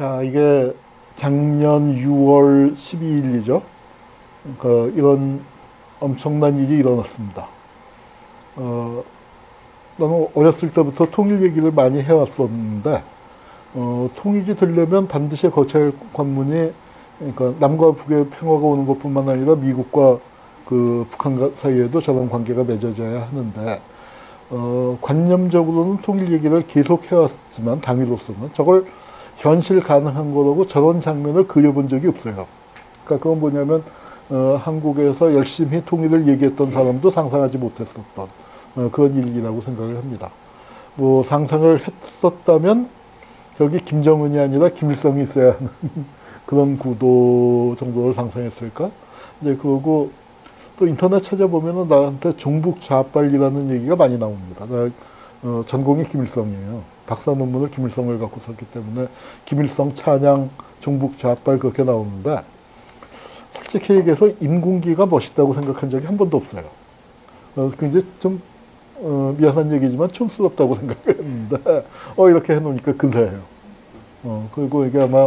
자, 이게 작년 6월 12일이죠. 그 이런 엄청난 일이 일어났습니다. 어, 나는 어렸을 때부터 통일 얘기를 많이 해왔었는데, 어, 통일이 되려면 반드시 거쳐야 할 관문이, 그러니까 남과 북의 평화가 오는 것뿐만 아니라 미국과 그 북한 사이에도 저런 관계가 맺어져야 하는데, 어, 관념적으로는 통일 얘기를 계속 해왔지만, 당위로서는 저걸 현실 가능한 거라고 저런 장면을 그려본 적이 없어요. 그러니까 그건 뭐냐면 어, 한국에서 열심히 통일을 얘기했던 사람도 상상하지 못했었던 어, 그런 일이라고 생각을 합니다. 뭐 상상을 했었다면 저기 김정은이 아니라 김일성이 있어야 하는 그런 구도 정도를 상상했을까? 이제 그거고 또 인터넷 찾아보면은 나한테 종북 좌빨이라는 얘기가 많이 나옵니다. 나, 어, 전공이 김일성이에요. 박사 논문을 김일성을 갖고 썼기 때문에 김일성 찬양 종북 좌빨 그렇게 나오는데 솔직히 얘기해서 인공기가 멋있다고 생각한 적이 한 번도 없어요. 어, 굉장히 좀 어, 미안한 얘기지만 촌스럽다고 생각했는데 어 이렇게 해놓으니까 근사해요. 어, 그리고 이게 아마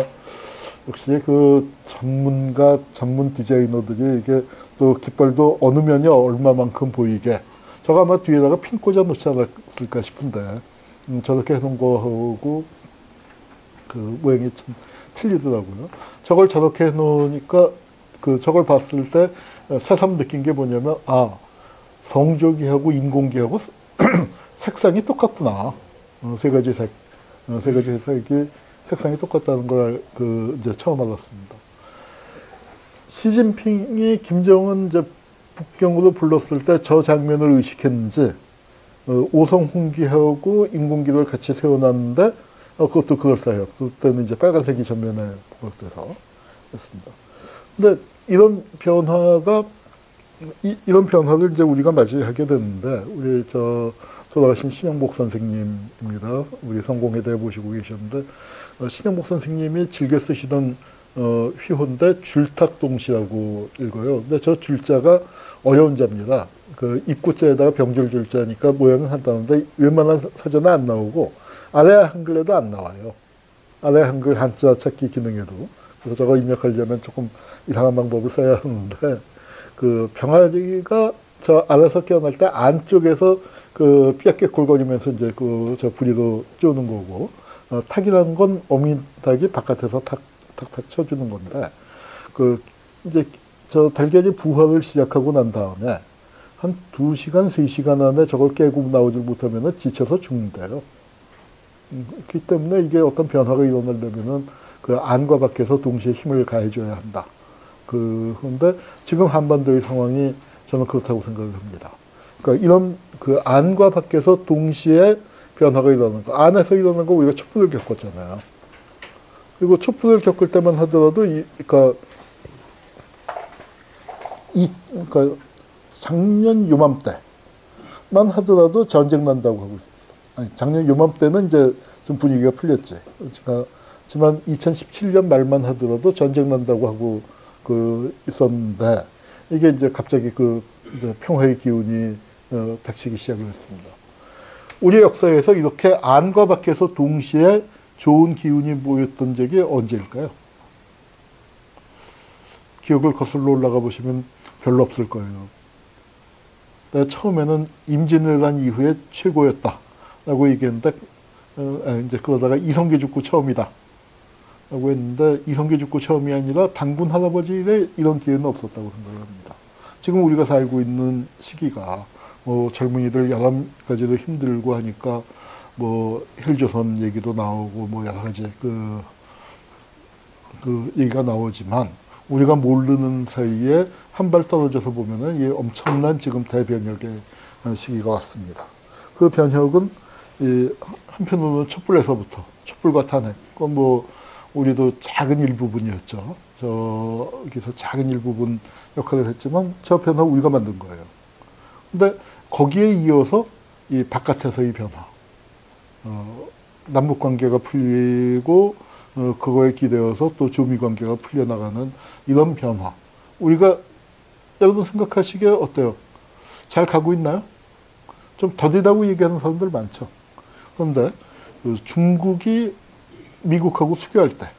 역시 그 전문가 전문 디자이너들이 이게 또 깃발도 어느 면이 얼마만큼 보이게 저거 아마 뒤에다가 핀 꽂아 놓지 않았을까 싶은데 음, 저렇게 해놓은 거하고 그 모양이 참 틀리더라고요. 저걸 저렇게 해놓으니까 그 저걸 봤을 때 새삼 느낀 게 뭐냐면 아 성조기하고 인공기하고 색상이 똑같구나. 어, 세 가지 색, 어, 세 가지 색이 색상이 똑같다는 걸 그 이제 처음 알았습니다. 시진핑이 김정은 이제 북경으로 불렀을 때 저 장면을 의식했는지 어, 오성 홍기하고 인공기를 같이 세워놨는데 어, 그것도 그럴싸해요. 그때는 이제 빨간색이 전면에 부각돼서 했습니다. 근데 이런 변화가 이, 런 변화를 이제 우리가 맞이하게 됐는데 우리 저 돌아가신 신영복 선생님입니다. 우리 성공회대 보시고 계셨는데 어, 신영복 선생님이 즐겨 쓰시던 어, 휘호인데 줄탁동시라고 읽어요. 근데 저 줄자가 어려운 자입니다. 그 입구자에다가 병줄 줄 자니까 모양은 한다는데 웬만한 사전에 안 나오고 아래 한글에도 안 나와요. 아래 한글 한자 찾기 기능에도. 그래서 저거 입력하려면 조금 이상한 방법을 써야 하는데 그 병아리가 저 아래서 깨어날 때 안쪽에서 그 삐약게 골거리면서 이제 그 저 부리로 쪼는 거고 어, 탁이라는 건 어미닭이 바깥에서 탁 탁탁 쳐주는 건데 그 이제 저 달걀이 부화를 시작하고 난 다음에 한 두시간세시간 안에 저걸 깨고 나오지 못하면 지쳐서 죽는데요. 음, 그렇기 때문에 이게 어떤 변화가 일어나려면은 그 안과 밖에서 동시에 힘을 가해줘야 한다. 그, 그런데 지금 한반도의 상황이 저는 그렇다고 생각을 합니다. 그러니까 이런 그 안과 밖에서 동시에 변화가 일어나는 거, 안에서 일어나는 거 우리가 촛불을 겪었잖아요. 그리고 촛불을 겪을 때만 하더라도 이, 그러니까 이, 그러니까 작년 요맘때만 하더라도 전쟁 난다고 하고 있었어. 아니, 작년 요맘때는 이제 좀 분위기가 풀렸지. 그러니까, 하지만 2017년 말만 하더라도 전쟁 난다고 하고 그 있었는데 이게 이제 갑자기 그 이제 평화의 기운이 어, 닥치기 시작을 했습니다. 우리 역사에서 이렇게 안과 밖에서 동시에 좋은 기운이 모였던 적이 언제일까요? 기억을 거슬러 올라가 보시면 별로 없을 거예요. 처음에는 임진왜란 이후에 최고였다. 라고 얘기했는데, 어, 이제 그러다가 이성계 죽고 처음이다. 라고 했는데, 이성계 죽고 처음이 아니라 당군 할아버지 일 이런 기회는 없었다고 생각합니다. 지금 우리가 살고 있는 시기가, 뭐 젊은이들 여러 가지로 힘들고 하니까, 뭐 헬조선 얘기도 나오고, 뭐 여러 가지 그, 그 얘기가 나오지만, 우리가 모르는 사이에 한 발 떨어져서 보면은 이 엄청난 지금 대변혁의 시기가 왔습니다. 그 변혁은 이 한편으로는 촛불에서부터 촛불과 탄핵, 그건 뭐 우리도 작은 일부분이었죠. 저기서 작은 일부분 역할을 했지만 저 변화 우리가 만든 거예요. 근데 거기에 이어서 이 바깥에서의 변화, 어, 남북 관계가 풀리고 어, 그거에 기대어서 또 조미 관계가 풀려나가는 이런 변화. 우리가 여러분 생각하시기에 어때요? 잘 가고 있나요? 좀 더디다고 얘기하는 사람들 많죠. 그런데 그 중국이 미국하고 수교할 때,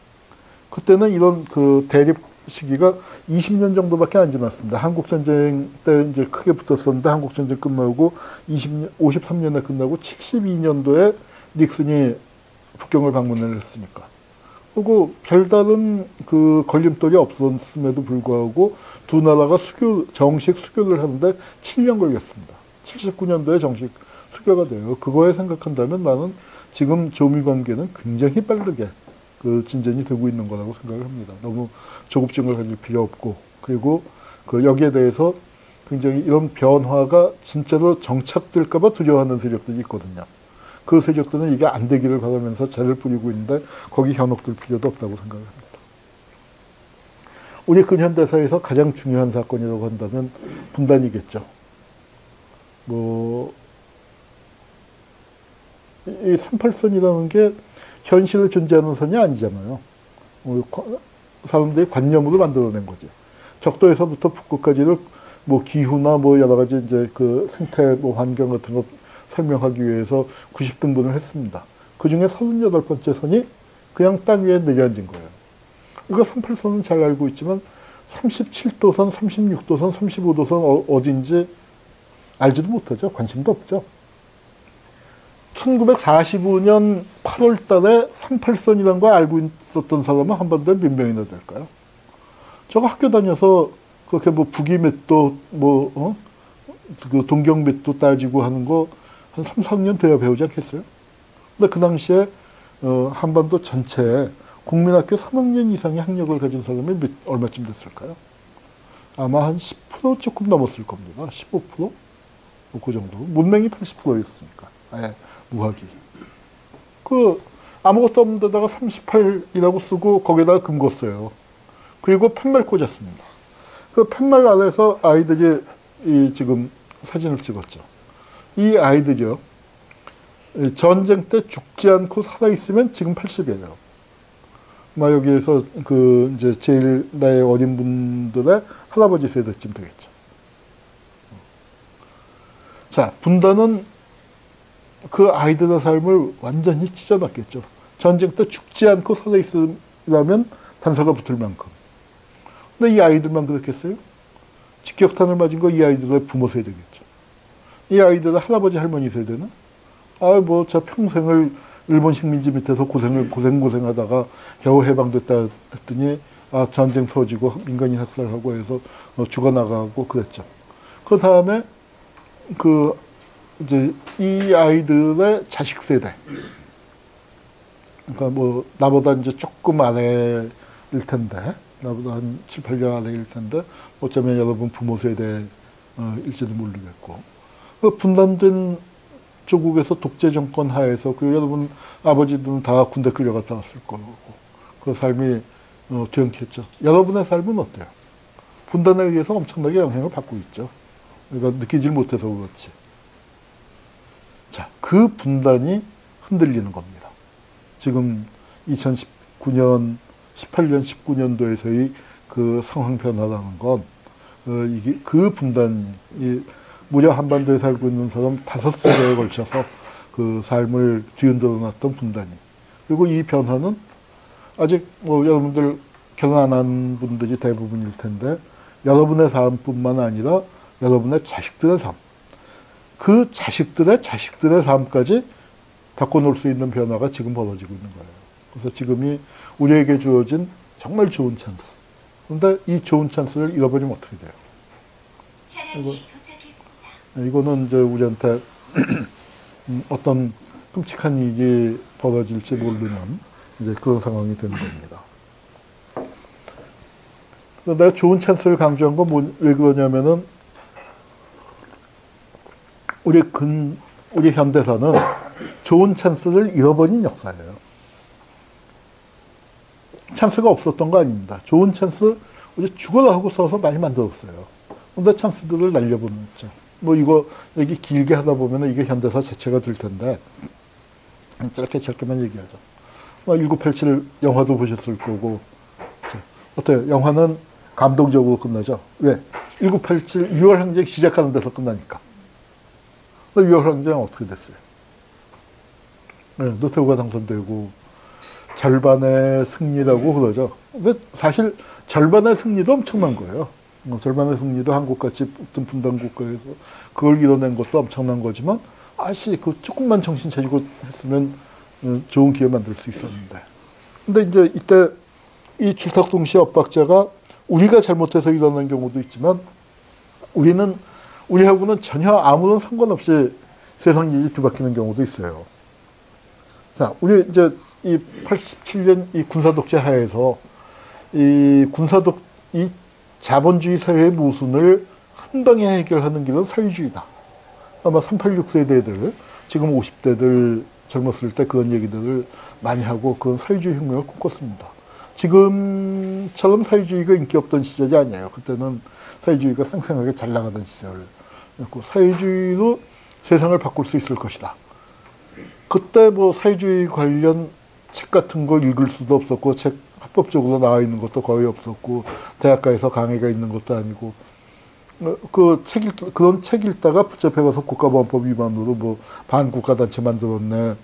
그때는 이런 그 대립 시기가 20년 정도밖에 안 지났습니다. 한국 전쟁 때 이제 크게 붙었었는데 한국 전쟁 끝나고 20년 53년에 끝나고 72년도에 닉슨이 북경을 방문을 했으니까. 그리고 별다른 그 걸림돌이 없었음에도 불구하고 두 나라가 수교 정식 수교를 하는데 7년 걸렸습니다. 79년도에 정식 수교가 돼요. 그거에 생각한다면 나는 지금 조미 관계는 굉장히 빠르게 그 진전이 되고 있는 거라고 생각을 합니다. 너무 조급증을 가질 필요 없고 그리고 그 여기에 대해서 굉장히 이런 변화가 진짜로 정착될까봐 두려워하는 세력들이 있거든요. 그 세력들은 이게 안 되기를 바라면서 죄를 뿌리고 있는데 거기 현혹될 필요도 없다고 생각을 합니다. 우리 근현대사에서 가장 중요한 사건이라고 한다면 분단이겠죠. 뭐, 이 38선이라는 게 현실에 존재하는 선이 아니잖아요. 뭐, 사람들이 관념으로 만들어낸 거지. 적도에서부터 북극까지를 뭐 기후나 뭐 여러 가지 이제 그 생태 뭐 환경 같은 거 설명하기 위해서 90등분을 했습니다. 그 중에 38번째 선이 그냥 땅 위에 내려앉은 거예요. 이거 38선은 잘 알고 있지만 37도선, 36도선, 35도선 어 딘지 알지도 못하죠. 관심도 없죠. 1945년 8월 달에 38선이라는 걸 알고 있었던 사람은 한반도에 몇 명이나 될까요? 저거 학교 다녀서 그렇게 뭐 북이 몇 도, 뭐, 어? 그 동경 몇도 따지고 하는 거 한 3, 4년 돼야 배우지 않겠어요? 근데 그 당시에 어, 한반도 전체에 국민학교 3학년 이상의 학력을 가진 사람이 몇, 얼마쯤 됐을까요? 아마 한 10% 조금 넘었을 겁니다. 15%? 뭐그 정도. 문맹이 80%였으니까. 아예 무학이. 그 아무것도 없는 데다가 38이라고 쓰고 거기다가 금 걷어요. 그리고 팻말 꽂았습니다. 그 팻말 아래서 아이들이 이 지금 사진을 찍었죠. 이 아이들이요. 전쟁 때 죽지 않고 살아있으면 지금 80이에요. 막 여기에서 그 이제 제일 나의 어린 분들의 할아버지 세대쯤 되겠죠. 자, 분단은 그 아이들의 삶을 완전히 찢어놨겠죠. 전쟁 때 죽지 않고 살아있으려면 단서가 붙을 만큼. 근데 이 아이들만 그렇겠어요? 직격탄을 맞은 거 이 아이들의 부모 세대겠죠. 이 아이들의 할아버지 할머니 세대는 아 뭐 저 평생을 일본 식민지 밑에서 고생을 고생 고생하다가 겨우 해방됐다 했더니 아 전쟁 터지고 민간인 학살하고 해서 어, 죽어 나가고 그랬죠. 그 다음에 그 이제 이 아이들의 자식 세대. 그러니까 뭐 나보다 이제 조금 아래일 텐데 나보다 한 7, 8년 아래일 텐데 어쩌면 여러분 부모 세대일지도 모르겠고 그 분단된 조국에서 독재 정권 하에서 그 여러분 아버지들은 다 군대 끌려갔다 왔을 거고 그 삶이 어, 뒤엉켰죠. 여러분의 삶은 어때요? 분단에 의해서 엄청나게 영향을 받고 있죠. 그러니까 느끼질 못해서 그렇지. 자, 그 분단이 흔들리는 겁니다. 지금 2019년, 18년, 19년도에서의 그 상황 변화라는 건, 어, 이게 그 분단이 무려 한반도에 살고 있는 사람 다섯 세대에 걸쳐서 그 삶을 뒤흔들어 놨던 분단이. 그리고 이 변화는 아직 뭐 여러분들 결혼 안 한 분들이 대부분일 텐데 여러분의 삶뿐만 아니라 여러분의 자식들의 삶. 그 자식들의 자식들의 삶까지 바꿔놓을 수 있는 변화가 지금 벌어지고 있는 거예요. 그래서 지금이 우리에게 주어진 정말 좋은 찬스. 그런데 이 좋은 찬스를 잃어버리면 어떻게 돼요? 이거, 이거는 이제 우리한테 음, 어떤 끔찍한 일이 벌어질지 모르는 이제 그런 상황이 되는 겁니다. 내가 좋은 찬스를 강조한 건 왜 그러냐면은 우리 근 우리 현대사는 좋은 찬스를 잃어버린 역사예요. 찬스가 없었던 거 아닙니다. 좋은 찬스 우리 죽어라 하고 써서 많이 만들었어요. 근데 찬스들을 날려보냈죠. 뭐 이거 얘기 길게 하다 보면 이게 현대사 자체가 될 텐데 짧게 짧게만 얘기하죠. 뭐 1987 영화도 보셨을 거고 어때요? 영화는 감동적으로 끝나죠. 왜? 1987 6월 항쟁 시작하는 데서 끝나니까. 6월 항쟁 어떻게 됐어요? 네, 노태우가 당선되고 절반의 승리라고 그러죠. 근데 사실 절반의 승리도 엄청난 거예요. 뭐 절반의 승리도 한국같이 붙은 분단 국가에서 그걸 이뤄낸 것도 엄청난 거지만 아씨 그 조금만 정신 차리고 했으면 어, 좋은 기회 만들 수 있었는데. 근데 이제 이때 이 줄탁동시 엇박자가 우리가 잘못해서 일어난 경우도 있지만 우리는 우리하고는 전혀 아무런 상관없이 세상 일이 뒤바뀌는 경우도 있어요. 자, 우리 이제 이 87년 이 군사 독재 하에서 이 군사 독 이 자본주의 사회의 모순을 한 방에 해결하는 길은 사회주의다. 아마 386 세대들 지금 50대들 젊었을 때 그런 얘기들을 많이 하고 그런 사회주의 혁명을 꿈꿨습니다. 지금처럼 사회주의가 인기 없던 시절이 아니에요. 그때는 사회주의가 쌩쌩하게 잘 나가던 시절이었고 사회주의로 세상을 바꿀 수 있을 것이다. 그때 뭐 사회주의 관련 책 같은 거 읽을 수도 없었고 책 합법적으로 나와 있는 것도 거의 없었고 대학가에서 강의가 있는 것도 아니고 어, 그책 읽, 그런 책 읽다가 붙잡혀가서 국가보안법 위반으로 뭐 반국가단체 만들었네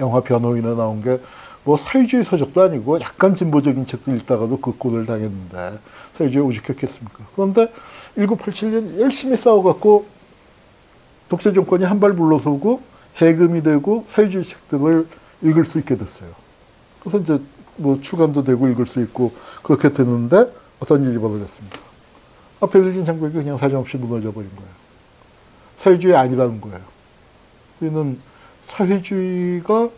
영화 변호인에 나온 게 뭐 사회주의 서적도 아니고 약간 진보적인 책도 읽다가도 그 꼴을 당했는데 사회주의 오죽했겠습니까? 그런데 1987년 열심히 싸워갖고 독재 정권이 한 발 물러서고 해금이 되고 사회주의 책들을 읽을 수 있게 됐어요. 그래서 이제 뭐 출간도 되고 읽을 수 있고 그렇게 되는데 어떤 일이 벌어졌습니다. 아, 베를린 장벽이 그냥 사정없이 무너져 버린 거예요. 사회주의 아니라는 거예요. 우리는 사회주의가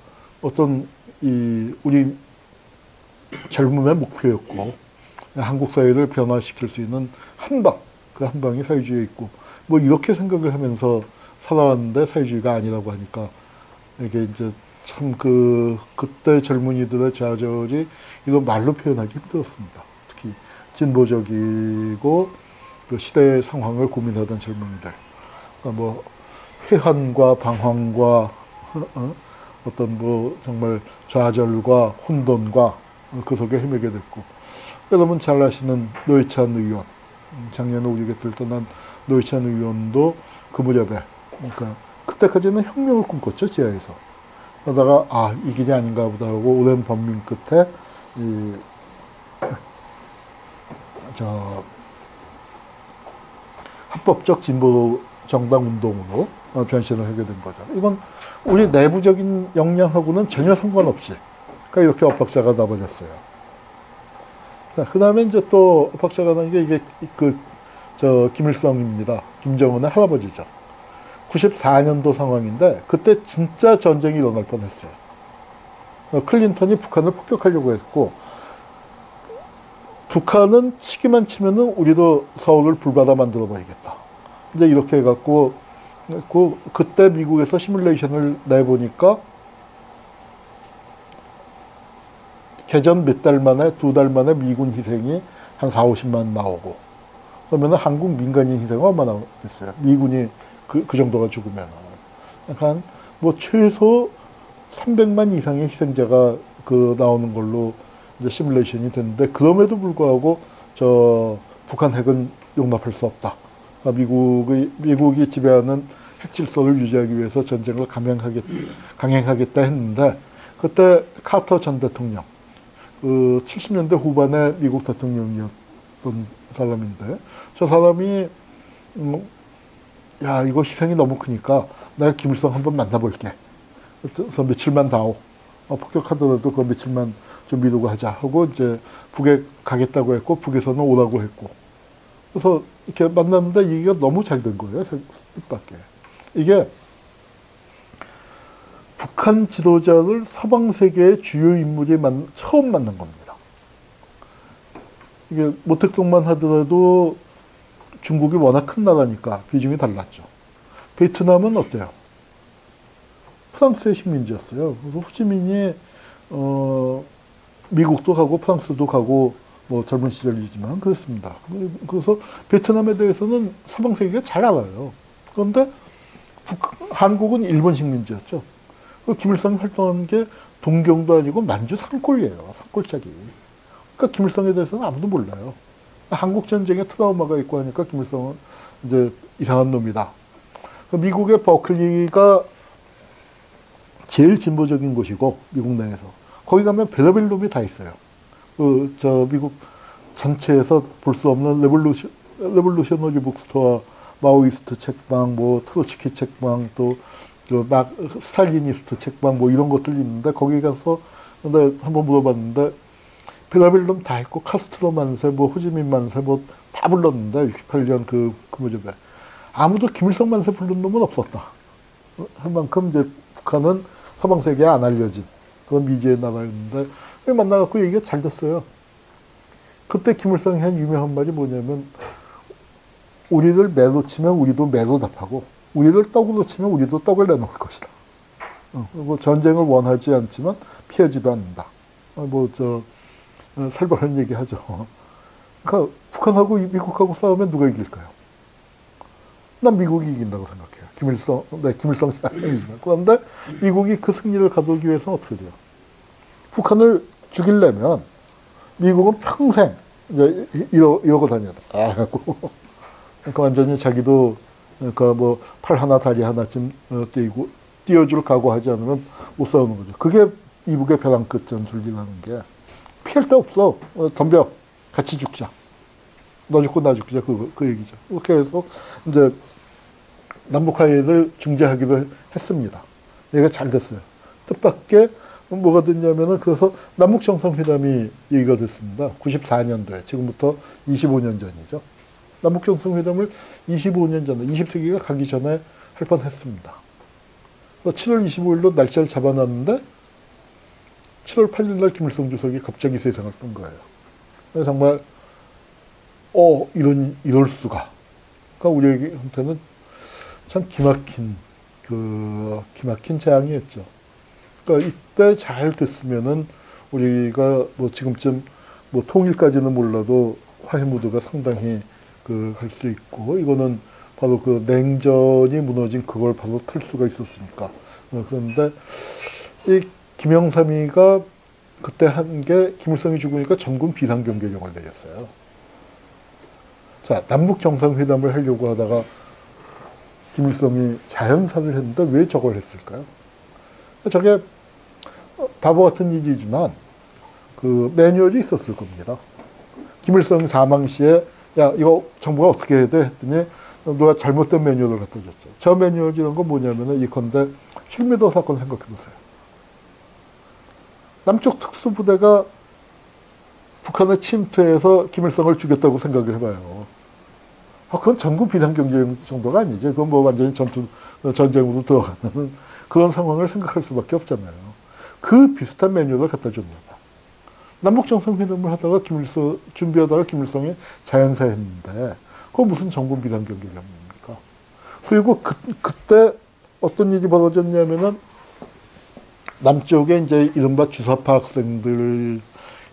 어떤 이 우리 젊음의 목표였고 한국 사회를 변화시킬 수 있는 한방 그 한방이 사회주의에 있고 뭐 이렇게 생각을 하면서 살아왔는데 사회주의가 아니라고 하니까 이게 이제 참 그 그때 젊은이들의 좌절이 이거 말로 표현하기 힘들었습니다. 특히 진보적이고 그 시대의 상황을 고민하던 젊은이들, 그러니까 뭐 회한과 방황과 어? 어떤 뭐 정말 좌절과 혼돈과 그 속에 헤매게 됐고 여러분 잘 아시는 노회찬 의원 작년에 우리 곁을 떠난 노회찬 의원도 그 무렵에 그러니까 그때까지는 혁명을 꿈꿨죠 지하에서 그러다가 아 이 길이 아닌가 보다 하고 오랜 범민 끝에 이 저 합법적 진보 정당 운동으로 변신을 하게 된 거죠. 이건 우리 내부적인 역량하고는 전혀 상관없이 그러니까 이렇게 엇박자가 나버렸어요. 그 다음에 이제 또 엇박자가 난게 이게 그 저 김일성입니다. 김정은의 할아버지죠. 94년도 상황인데 그때 진짜 전쟁이 일어날 뻔했어요. 클린턴이 북한을 폭격하려고 했고 북한은 치기만 치면은 우리도 서울을 불바다 만들어 봐야겠다. 이제 이렇게 해갖고 그 그때 미국에서 시뮬레이션을 내보니까 개전 몇 달 만에 두 달 만에 미군 희생이 한 4, 50만 나오고 그러면 한국 민간인 희생은 얼마나 됐어요? 미군이 그, 그 정도가 죽으면 약간 뭐 최소 300만 이상의 희생자가 그 나오는 걸로 이제 시뮬레이션이 됐는데 그럼에도 불구하고 저 북한 핵은 용납할 수 없다. 그러니까 미국의 미국이 지배하는 핵 질서를 유지하기 위해서 전쟁을 감행하겠, 강행하겠다 했는데 그때 카터 전 대통령 그 70년대 후반에 미국 대통령이었던 사람인데 저 사람이 음, 야 이거 희생이 너무 크니까 내가 김일성 한번 만나볼게. 그래서 며칠만 다오. 어, 폭격하더라도 그 며칠만 좀 미루고 하자 하고 이제 북에 가겠다고 했고 북에서는 오라고 했고 그래서 이렇게 만났는데 이게 너무 잘 된 거예요. 뜻밖에. 이게 북한 지도자를 서방 세계의 주요 인물이 만, 처음 만난 겁니다. 이게 모택동만 하더라도 중국이 워낙 큰 나라니까 비중이 달랐죠. 베트남은 어때요? 프랑스의 식민지였어요. 그래서 호치민이 어, 미국도 가고 프랑스도 가고 뭐 젊은 시절이지만 그렇습니다. 그래서 베트남에 대해서는 서방 세계가 잘 알아요. 그런데 북, 한국은 일본 식민지였죠. 그 김일성이 활동한 게 동경도 아니고 만주 산골이에요. 산골짜기. 그러니까 김일성에 대해서는 아무도 몰라요. 한국 전쟁에 트라우마가 있고 하니까 김일성은 이제 이상한 놈이다. 그 미국의 버클리가 제일 진보적인 곳이고 미국 내에서 거기 가면 별의별 놈이 다 있어요. 그, 저, 미국 전체에서 볼 수 없는 레볼루션, 레볼루셔너리 북스토어, 마오이스트 책방, 뭐, 트로츠키 책방, 또, 저, 막, 스탈리니스트 책방, 뭐, 이런 것들이 있는데, 거기 가서, 근데 한번 물어봤는데, 놈다 있고, 카스트로 만세, 뭐, 호지민 만세, 뭐, 다 불렀는데, 68년 그, 그 무렵에. 아무도 김일성 만세 부른 놈은 없었다. 할 만큼 이제 북한은 서방 세계에 안 알려진 그런 미지의 나라였는데 만나갖고 얘기가 잘 됐어요. 그때 김일성이 한 유명한 말이 뭐냐면 우리를 매도 치면 우리도 매도 답하고 우리를 떡으로 치면 우리도 떡을 내놓을 것이다. 어, 그리고 전쟁을 원하지 않지만 피하지도 않는다. 어, 뭐저 어, 살벌한 얘기하죠. 그러니까 북한하고 미국하고 싸우면 누가 이길까요? 난 미국이 이긴다고 생각해요. 김일성, 네, 김일성 씨 아니지만. 그런데 미국이 그 승리를 가져오기 위해서는 어떻게 돼요? 북한을 죽이려면 미국은 평생 이제 이러, 이러고 다녀야 돼. 아. 그러니까 완전히 자기도 그러니까 뭐 팔 하나 다리 하나쯤 어, 띄고 띄워줄 각오하지 않으면 못 싸우는 거죠. 그게 이북의 벼랑 끝 전술이라는 게 피할 데 없어. 어, 덤벼. 같이 죽자. 너 죽고 나 죽자. 그, 그 얘기죠. 그렇게 해서 이제 남북 화해를 중재하기로 했습니다. 얘가 잘 됐어요. 뜻밖의 뭐가 됐냐면은 그래서 남북 정상회담이 얘기가 됐습니다. 94년도에 지금부터 25년 전이죠. 남북 정상회담을 25년 전에 20세기가 가기 전에 할 뻔했습니다. 7월 25일로 날짜를 잡아놨는데 7월 8일 날 김일성 주석이 갑자기 세상을 뜬 거예요. 정말 어 이런 이럴 수가. 그러니까 우리한테는 참 기막힌 그 기막힌 재앙이었죠. 그러니까 이때 잘 됐으면은 우리가 뭐 지금쯤 뭐 통일까지는 몰라도 화해 무드가 상당히 그 갈 수 있고 이거는 바로 그 냉전이 무너진 그걸 바로 탈 수가 있었으니까 어, 그런데 이 김영삼이가 그때 한 게 김일성이 죽으니까 전군 비상경계령을 내렸어요. 자 남북 정상회담을 하려고 하다가 김일성이 자연사를 했는데 왜 저걸 했을까요? 저게 바보 같은 일이지만 그 매뉴얼이 있었을 겁니다. 김일성 사망 시에 야 이거 정부가 어떻게 해야 돼 했더니 누가 잘못된 매뉴얼을 갖다 줬죠. 저 매뉴얼이란 건 뭐냐면은 이건데 실미도 사건 생각해 보세요. 남쪽 특수부대가 북한에 침투해서 김일성을 죽였다고 생각을 해봐요. 아, 그건 전국 비상경제 정도가 아니죠. 그건 뭐 완전히 전투, 전쟁으로 들어가는 그런 상황을 생각할 수밖에 없잖아요. 그 비슷한 매뉴얼을 갖다 줍니다. 남북정상회담을 하다가 김일성, 준비하다가 김일성이 자연사 했는데, 그거 무슨 전국 비상경제령입니까? 그리고 그, 그때 어떤 일이 벌어졌냐면은, 남쪽에 이제 이른바 주사파 학생들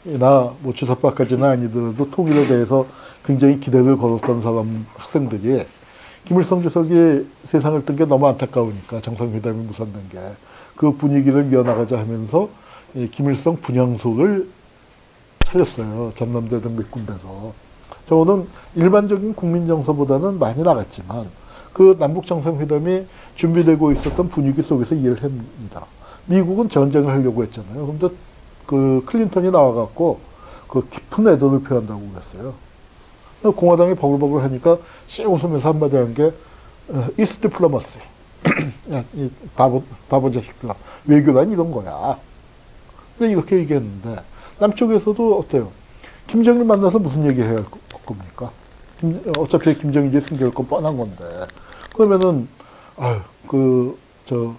이나 뭐 주사파까지는 아니더라도 통일에 대해서 굉장히 기대를 걸었던 사람 학생들이 김일성 주석이 세상을 뜬 게 너무 안타까우니까 정상회담이 무산된 게 그 분위기를 이어나가자 하면서 김일성 분향소를 차렸어요. 전남대 등 몇 군데서. 저는 일반적인 국민 정서보다는 많이 나갔지만 그 남북 정상회담이 준비되고 있었던 분위기 속에서 일을 합니다. 미국은 전쟁을 하려고 했잖아요. 근데 그 클린턴이 나와갖고 그 깊은 애도를 표한다고 그랬어요. 공화당이 버글버글 하니까 씩 웃으면서 한마디 한 게, 이스 디플로마스. 야, 이 바보, 바보 자식들아. 외교란 이런 거야. 근데 이렇게 얘기했는데, 남쪽에서도 어때요? 김정일 만나서 무슨 얘기 해야 할 겁니까? 김, 어차피 김정일이 승계할 건 뻔한 건데. 그러면은, 아유, 그, 저,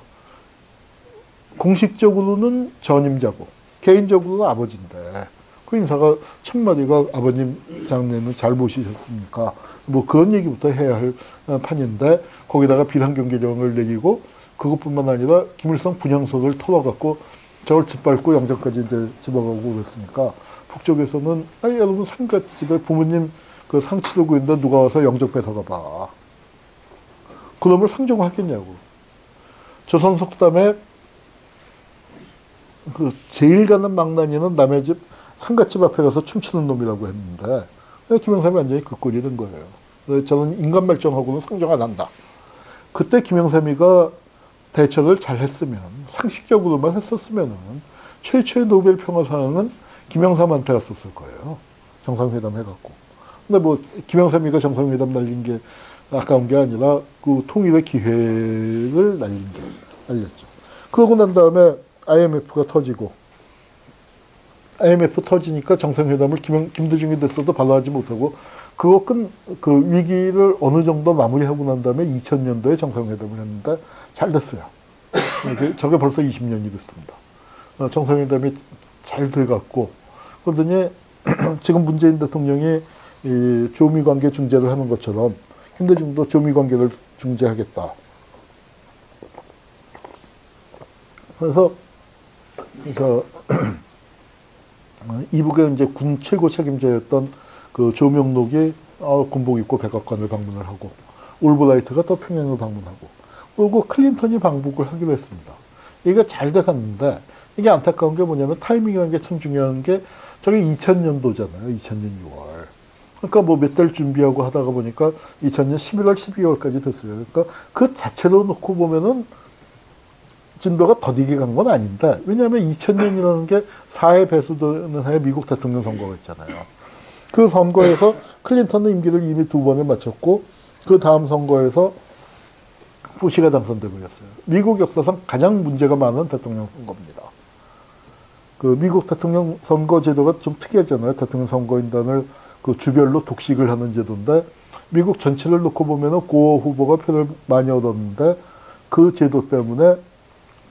공식적으로는 전임자고, 개인적으로는 아버지인데, 그 인사가 첫 마디가 아버님 장례는 잘 모시셨습니까? 뭐 그런 얘기부터 해야 할 판인데 거기다가 비상경계령을 내리고 그것뿐만 아니라 김일성 분향소를 털어갖고 저걸 짓밟고 영장까지 이제 집어가고 그랬으니까 북쪽에서는 아니 여러분 상갓집에 부모님 그 상치르고 있는데 누가 와서 영적 뺏어가 봐. 그놈을 상종하겠냐고. 조선 속담에 그 제일 가는 망나니는 남의 집 상갓집 앞에 가서 춤추는 놈이라고 했는데 김영삼이 완전히 그 꼴이 된 거예요. 저는 인간 발전하고는 상종 안 한다. 그때 김영삼이가 대처를 잘 했으면 상식적으로만 했었으면은 최초의 노벨 평화상은 김영삼한테 갔었을 거예요. 정상회담 해갖고. 근데 뭐 김영삼이가 정상회담 날린 게 아까운 게 아니라 그 통일의 기회를 날린 게 날렸죠. 그러고 난 다음에 IMF가 터지고 IMF 터지니까 정상회담을 김, 김대중이 됐어도 발로 하지 못하고 그거 끈, 그 위기를 어느 정도 마무리하고 난 다음에 2000년도에 정상회담을 했는데 잘 됐어요. 저게 벌써 20년이 됐습니다. 어, 정상회담이 잘 돼갖고 그러더니 지금 문재인 대통령이 이 조미 관계 중재를 하는 것처럼 김대중도 조미 관계를 중재하겠다. 그래서 그래서 이북의 이제 군 최고 책임자였던 그 조명록이 어, 군복 입고 백악관을 방문을 하고 올브라이트가 또 평양을 방문하고 그리고 클린턴이 방북을 하기로 했습니다. 이게 잘 돼갔는데 이게 안타까운 게 뭐냐면 타이밍이라는 게 참 중요한 게 저게 2000년도잖아요. 2000년 6월. 그러니까 뭐 몇 달 준비하고 하다가 보니까 2000년 11월, 12월까지 됐어요. 그러니까 그 자체로 놓고 보면은 진도가 더디게 간 건 아닌데 왜냐하면 2000년이라는 게 4회 배수되는 해 미국 대통령 선거가 있잖아요. 그 선거에서 클린턴은 임기를 이미 두 번을 마쳤고 그 다음 선거에서 부시가 당선되고 있었어요. 미국 역사상 가장 문제가 많은 대통령 선거입니다. 그 미국 대통령 선거 제도가 좀 특이하잖아요. 대통령 선거인단을 그 주별로 독식을 하는 제도인데 미국 전체를 놓고 보면은 고 후보가 표를 많이 얻었는데 그 제도 때문에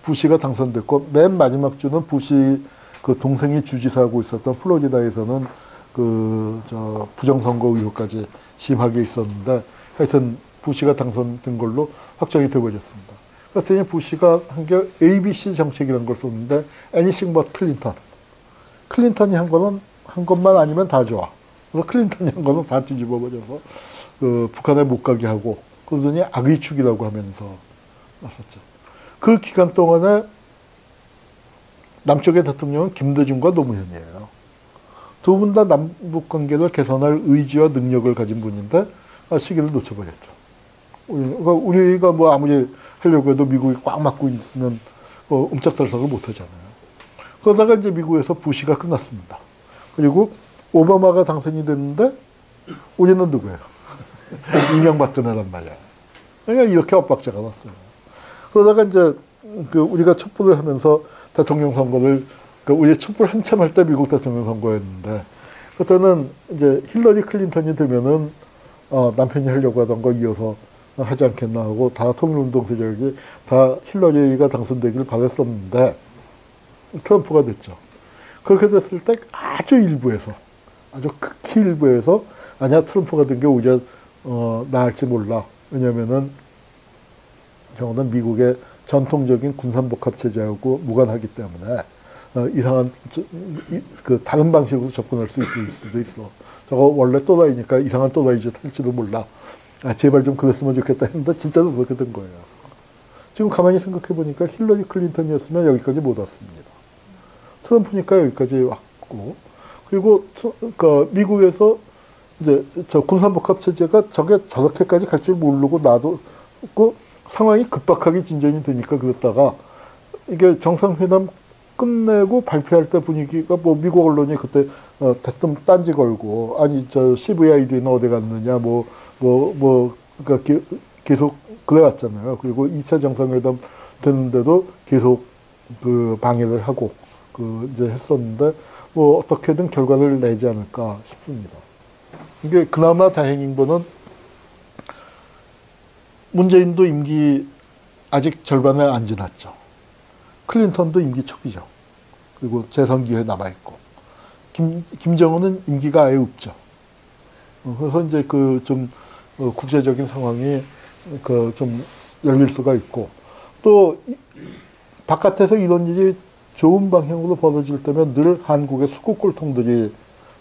부시가 당선됐고 맨 마지막 주는 부시 그 동생이 주지사하고 있었던 플로리다에서는 그 저 부정선거 의혹까지 심하게 있었는데 하여튼 부시가 당선된 걸로 확정이 되어버렸습니다. 그랬더니 부시가 한 게 ABC 정책이라는 걸 썼는데 애니싱 버 클린턴. 클린턴이 한 거는 한 것만 아니면 다 좋아. 그래서 클린턴이 한 거는 다 뒤집어 버려서 그 북한에 못 가게 하고 그러더니 악의 축이라고 하면서 나섰죠. 그 기간 동안에 남쪽의 대통령은 김대중과 노무현이에요. 두 분 다 남북 관계를 개선할 의지와 능력을 가진 분인데 아, 시기를 놓쳐버렸죠. 그러니까 우리가 뭐 아무리 하려고 해도 미국이 꽉 막고 있으면 어, 옴짝달싹을 못 하잖아요. 그러다가 이제 미국에서 부시가 끝났습니다. 그리고 오바마가 당선이 됐는데 우리는 누구예요? 이명박근혜란 말이야. 그러니까 이렇게 엇박자가 났어요. 그러다가 이제 그 우리가 촛불을 하면서 대통령 선거를 그 우리 촛불 한참 할 때 미국 대통령 선거였는데 그때는 이제 힐러리 클린턴이 되면은 어, 남편이 하려고 하던 거 이어서 하지 않겠나 하고 다 통일운동 세력이 다 힐러리가 당선되기를 바랬었는데 트럼프가 됐죠. 그렇게 됐을 때 아주 일부에서 아주 극히 일부에서 아니야 트럼프가 된 게 오히려 어, 나을지 몰라. 왜냐면은 경우는 미국의 전통적인 군산복합 체제하고 무관하기 때문에 어, 이상한 저, 이, 그 다른 방식으로 접근할 수 있을 수도 있어. 저거 원래 또라이니까 이상한 또라이 짓 할지도 몰라. 아, 제발 좀 그랬으면 좋겠다 했는데 진짜로 그렇게 된 거예요. 지금 가만히 생각해 보니까 힐러리 클린턴이었으면 여기까지 못 왔습니다. 트럼프니까 여기까지 왔고 그리고 그 미국에서 이제 저 군산복합 체제가 저게 저렇게까지 갈 줄 모르고 놔뒀고 그 상황이 급박하게 진전이 되니까 그랬다가 이게 정상회담 끝내고 발표할 때 분위기가 뭐 미국 언론이 그때 어 대뜸 딴지 걸고 아니 저 CVID는 어디 갔느냐 뭐 뭐뭐 뭐, 그러니까 계속 그래왔잖아요. 그리고 2차 정상회담 됐는데도 계속 그 방해를 하고 그 이제 했었는데 뭐 어떻게든 결과를 내지 않을까 싶습니다. 이게 그나마 다행인 거는 문재인도 임기 아직 절반을 안 지났죠. 클린턴도 임기 초기죠. 그리고 재선 기회 남아있고. 김, 김정은은 임기가 아예 없죠. 어, 그래서 이제 그좀 어, 국제적인 상황이 그 좀 열릴 수가 있고 또 바깥에서 이런 일이 좋은 방향으로 벌어질 때면 늘 한국의 수국골통들이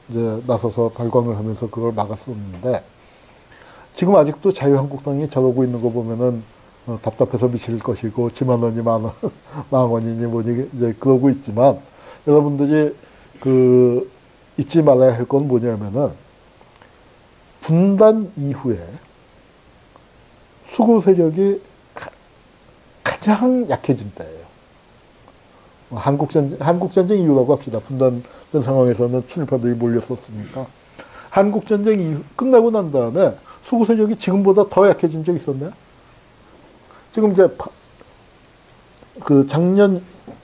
이제 나서서 발광을 하면서 그걸 막았었는데 지금 아직도 자유한국당이 저러고 있는 거 보면은 어, 답답해서 미칠 것이고 지만 원이 만 원, 만 원이니 뭐니 이제 그러고 있지만 여러분들이 그 잊지 말아야 할 건 뭐냐면은 분단 이후에 수구 세력이 가, 장 약해진 때예요. 뭐 한국 전쟁 한국 전쟁 이후라고 합시다. 분단된 상황에서는 친일파들이 몰렸었으니까 한국 전쟁 이후 끝나고 난 다음에 수구 세력이 지금보다 더 약해진 적 있었나요? 지금 이제 파- 그 작년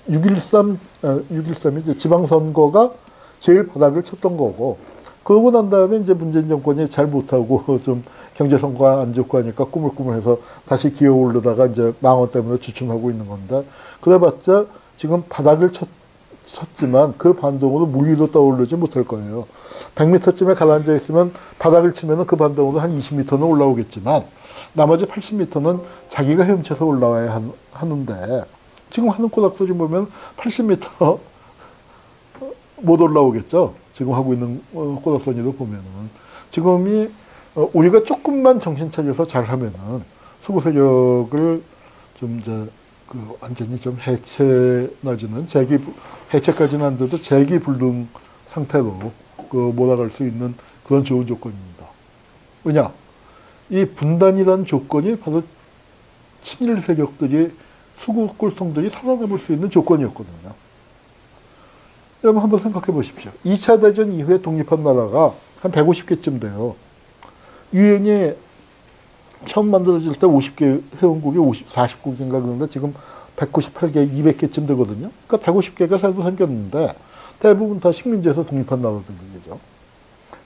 6.13, 아, 6.13이지 지방선거가 제일 바닥을 쳤던 거고, 그러고 난 다음에 이제 문재인 정권이 잘 못하고 좀 경제 성과 안 좋고 하니까 꾸물꾸물해서 다시 기어 오르다가 이제 망원 때문에 주춤하고 있는 건데, 그래봤자 지금 바닥을 쳤, 쳤지만 그 반동으로 물 위로 떠오르지 못할 거예요. 100m쯤에 가라앉아 있으면 바닥을 치면 그 반동으로 한 20m는 올라오겠지만 나머지 80m는 자기가 헤엄쳐서 올라와야 한- 하는데 지금 하는 꼬닥소리 보면 80m 못 올라오겠죠. 지금 하고 있는 어, 꼬닥소리도 보면은 지금이 어, 우리가 조금만 정신 차려서 잘하면은 수구 세력을 좀 이제 그 완전히 좀 해체 내지는 재기 해체까지는 안 돼도 재기 불능 상태로 그 몰아갈 수 있는 그런 좋은 조건입니다. 왜냐? 이 분단이라는 조건이 바로 친일 세력들이 수구 꼴통들이 살아남을 수 있는 조건이었거든요. 여러분 한번 생각해 보십시오. 2차 대전 이후에 독립한 나라가 한 150개쯤 돼요. 유엔이 처음 만들어질 때 50개 회원국이 50, 40국인가 그런데 지금 198개, 200개쯤 되거든요. 그러니까 150개가 새로 생겼는데 대부분 다 식민지에서 독립한 나라들이죠.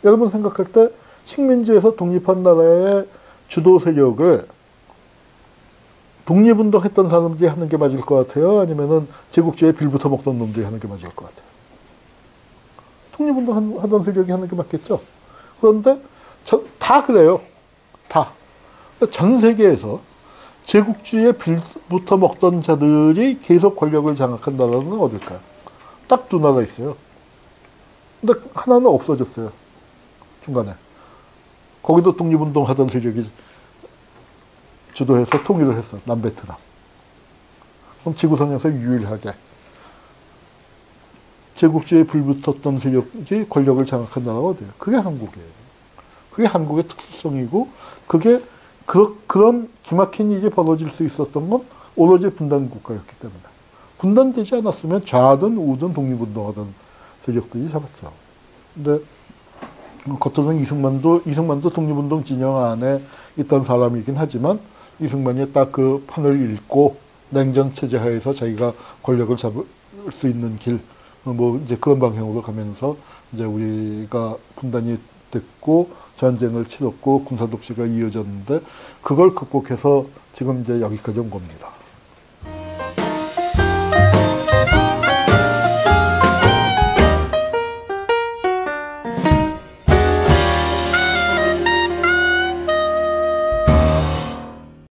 여러분 생각할 때 식민지에서 독립한 나라의 주도 세력을 독립운동했던 사람들이 하는 게 맞을 것 같아요? 아니면은 제국주의에 빌부터 먹던 놈들이 하는 게 맞을 것 같아요? 독립운동 한- 하던 세력이 하는 게 맞겠죠? 그런데 저- 다 그래요. 다. 전 세계에서 제국주의에 빌부터 먹던 자들이 계속 권력을 장악한 나라는 어딜까요? 딱 두 나라 있어요. 근데 하나는 없어졌어요. 중간에. 거기도 독립운동 하던 세력이 주도해서 통일을 했어. 남베트남. 그럼 지구상에서 유일하게 제국주의에 불붙었던 세력이 권력을 장악한 나라가 어디예요? 그게 한국이에요. 그게 한국의 특성이고 그게 그, 그런 기막힌 일이 벌어질 수 있었던 건 오로지 분단 국가였기 때문에 분단되지 않았으면 좌든 우든 독립운동하던 세력들이 잡았죠. 근데 겉으로는 이승만도 이승만도 독립운동 진영 안에 있던 사람이긴 하지만 이승만이 딱 그 판을 읽고 냉전 체제 하에서 자기가 권력을 잡을 수 있는 길, 어, 뭐 이제 그런 방향으로 가면서 이제 우리가 분단이 됐고 전쟁을 치렀고 군사 독재가 이어졌는데 그걸 극복해서 지금 이제 여기까지 온 겁니다.